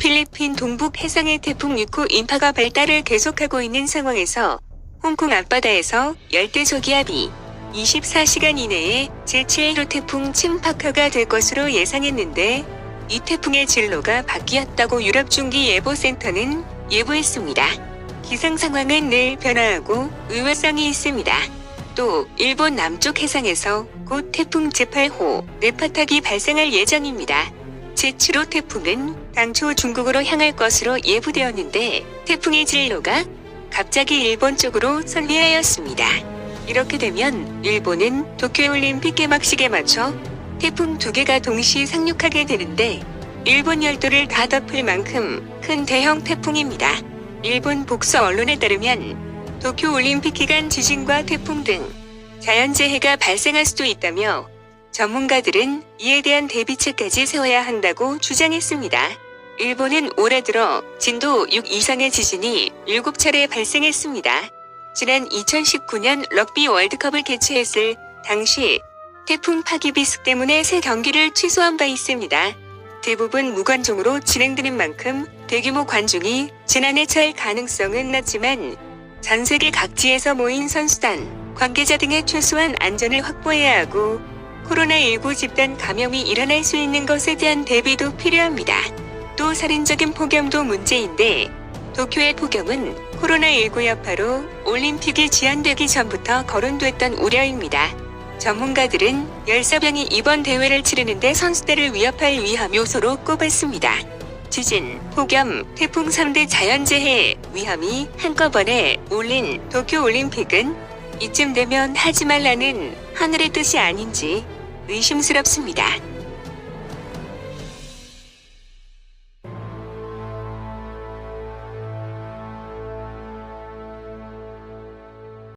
필리핀 동북 해상의 태풍 6호 인파가 발달을 계속하고 있는 상황에서 홍콩 앞바다에서 열대 저기압이 24시간 이내에 제7호 태풍 침파카가 될 것으로 예상했는데 이 태풍의 진로가 바뀌었다고 유럽 중기 예보센터는 예보했습니다. 기상 상황은 늘 변화하고 의외성이 있습니다. 또 일본 남쪽 해상에서 곧 태풍 제8호 네파탁이 발생할 예정입니다. 제7호 태풍은 당초 중국으로 향할 것으로 예부되었는데 태풍의 진로가 갑자기 일본 쪽으로 선회하였습니다. 이렇게 되면 일본은 도쿄올림픽 개막식에 맞춰 태풍 두 개가 동시 상륙하게 되는데 일본 열도를 다 덮을 만큼 큰 대형 태풍입니다. 일본 복수 언론에 따르면 도쿄올림픽 기간 지진과 태풍 등 자연재해가 발생할 수도 있다며 전문가들은 이에 대한 대비책까지 세워야 한다고 주장했습니다. 일본은 올해 들어 진도 6 이상의 지진이 7차례 발생했습니다. 지난 2019년 럭비 월드컵을 개최했을 당시 태풍 파기비스 때문에 새 경기를 취소한 바 있습니다. 대부분 무관중으로 진행되는 만큼 대규모 관중이 지난해 찰 가능성은 낮지만 전 세계 각지에서 모인 선수단, 관계자 등의 최소한 안전을 확보해야 하고 코로나19 집단 감염이 일어날 수 있는 것에 대한 대비도 필요합니다. 또 살인적인 폭염도 문제인데 도쿄의 폭염은 코로나19 여파로 올림픽이 지연되기 전부터 거론됐던 우려입니다. 전문가들은 열사병이 이번 대회를 치르는데 선수들을 위협할 위험 요소로 꼽았습니다. 지진, 폭염, 태풍 3대 자연재해 위험이 한꺼번에 올린 도쿄올림픽은 이쯤 되면 하지 말라는 하늘의 뜻이 아닌지 의심스럽습니다.